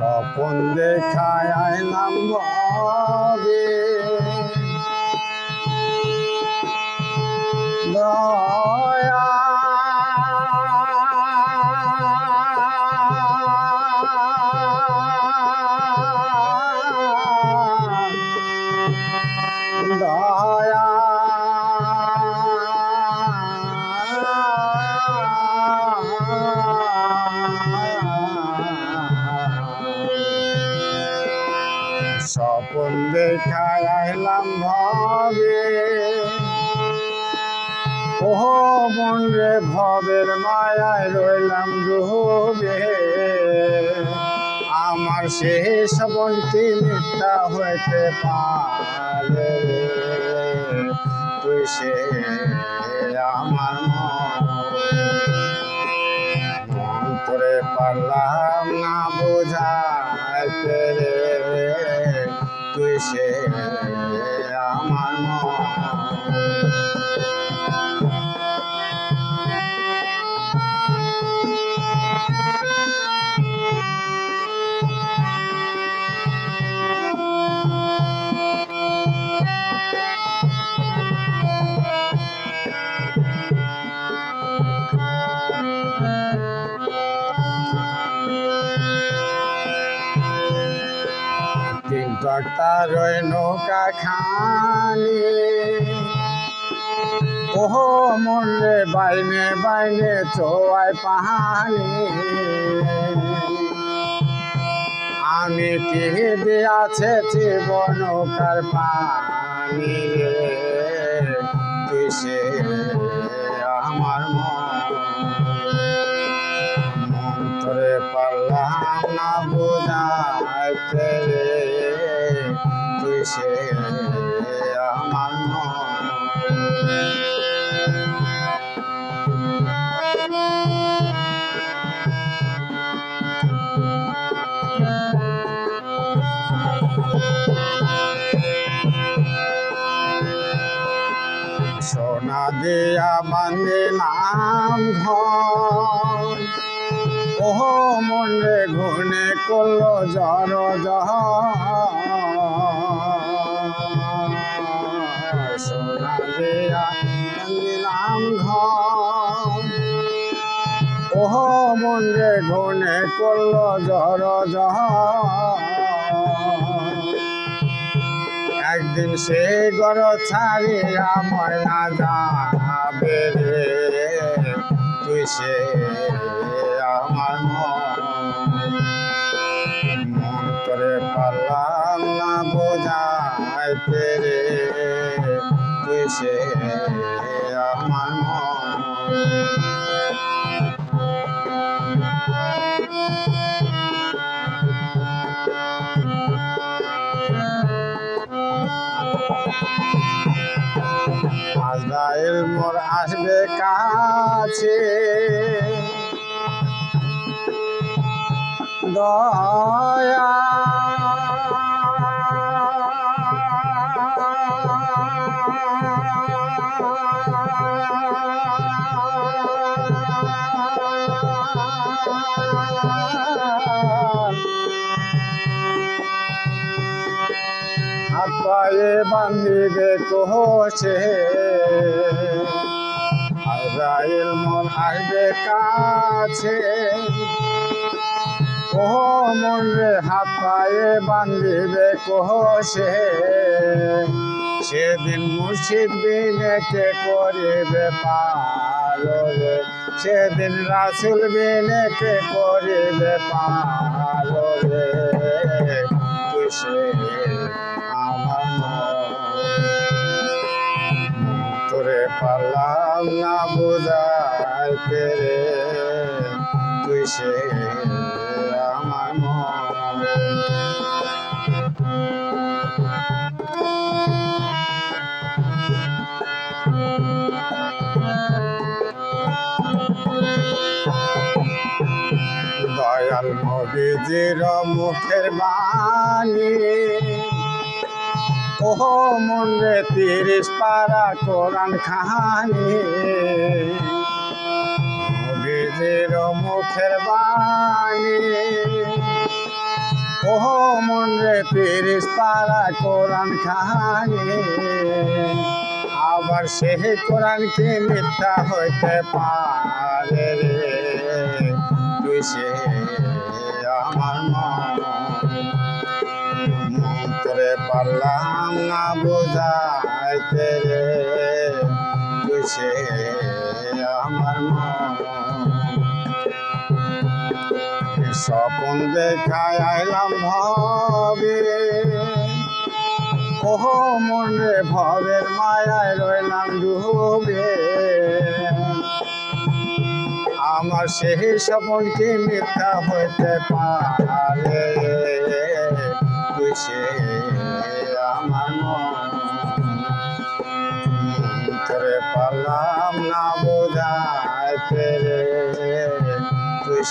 স্বপন দেখায় আইলাম ভবে দয়া স্বপন দেখায় আইলাম ভবে। ওহ মন রে ভবের মায়ায় রইলাম ডুবে আমার শেষ বনটি মিথ্যা হইতে পারে তুই সে আমার মন। তোরে পারলাম তুই ওই নৌকা খানি। ওহ মরে বাইনে বাইনে চোয়াই পাহানি। আমি কি দিয়াছে জীবনকার পানি রে? তুই সে আমার মন? মন্ত্রে পারলাম না বোঝাইতে রে। সে আমার মন। সোনা দিয়া বান্দিলাম ঘর। ওহ মনে ঘুনে করল জর সোনা বান্দিলাম ঘর। ওহ মনে ঘুনে করল জর একদিন সে গর ছাড়িয়া ময়না যাবে রে। তুই সে আমার মন করে পারলাম না বোঝাইতে রে। সে আমার মন। আজরাইল মোর আসবে কাছে। দয়া হাত পায়ে বান্ধিবে কোষে আজরাইল মন আসবে কাছে। ও মন রে হাত পায়ে বান্ধিবে কোষে সেদিন মুর্শিদ বিনেকে করিবে পালো রে। সেদিন রাসুল বিনেকে করিবে পালো রে। পারলাম না বোঝাইতে রে তুই সে আমার মন। দয়াল নবীজির মুখের বাণী। ওহ মনে তিরিশ পারা কোরআন খানি নবীজির মুখের বাণী। ওহ মন তিরিশ পারা কোরআন খানে আবার সে কোরআনকে মিথ্যা হইতে পারে তুই সে মন্ত্রে পারলাম না বোঝাইতে রে। সে আমার স্বপন দেখায় আইলাম ভবে ওহ, মনে ভবের মায়ায় রইলাম ডুবে। আমার সেই স্বপন কি মিথ্যা হইতে পারে? সে আমার মন। তোরে পারলাম না বোঝায় পেরে। তুই